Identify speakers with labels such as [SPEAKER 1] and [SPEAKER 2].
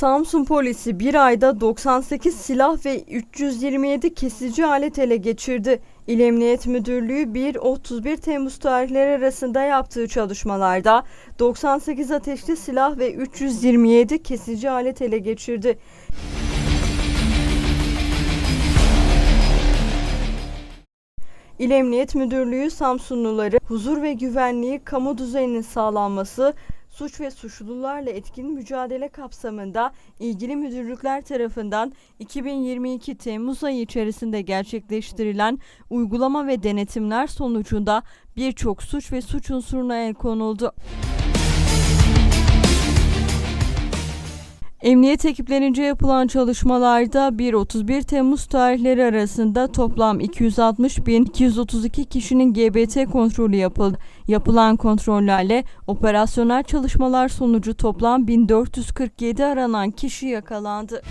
[SPEAKER 1] Samsun polisi bir ayda 98 silah ve 327 kesici alet ele geçirdi. İl Emniyet Müdürlüğü 1-31 Temmuz tarihleri arasında yaptığı çalışmalarda 98 ateşli silah ve 327 kesici alet ele geçirdi. İl Emniyet Müdürlüğü Samsunluları huzur ve güvenliği kamu düzeninin sağlanması, suç ve suçlularla etkin mücadele kapsamında ilgili müdürlükler tarafından 2022 Temmuz ayı içerisinde gerçekleştirilen uygulama ve denetimler sonucunda birçok suç ve suç unsuruna el konuldu. Emniyet ekiplerince yapılan çalışmalarda 1-31 Temmuz tarihleri arasında toplam 260.232 kişinin GBT kontrolü yapıldı. Yapılan kontrollerle operasyonel çalışmalar sonucu toplam 1447 aranan kişi yakalandı.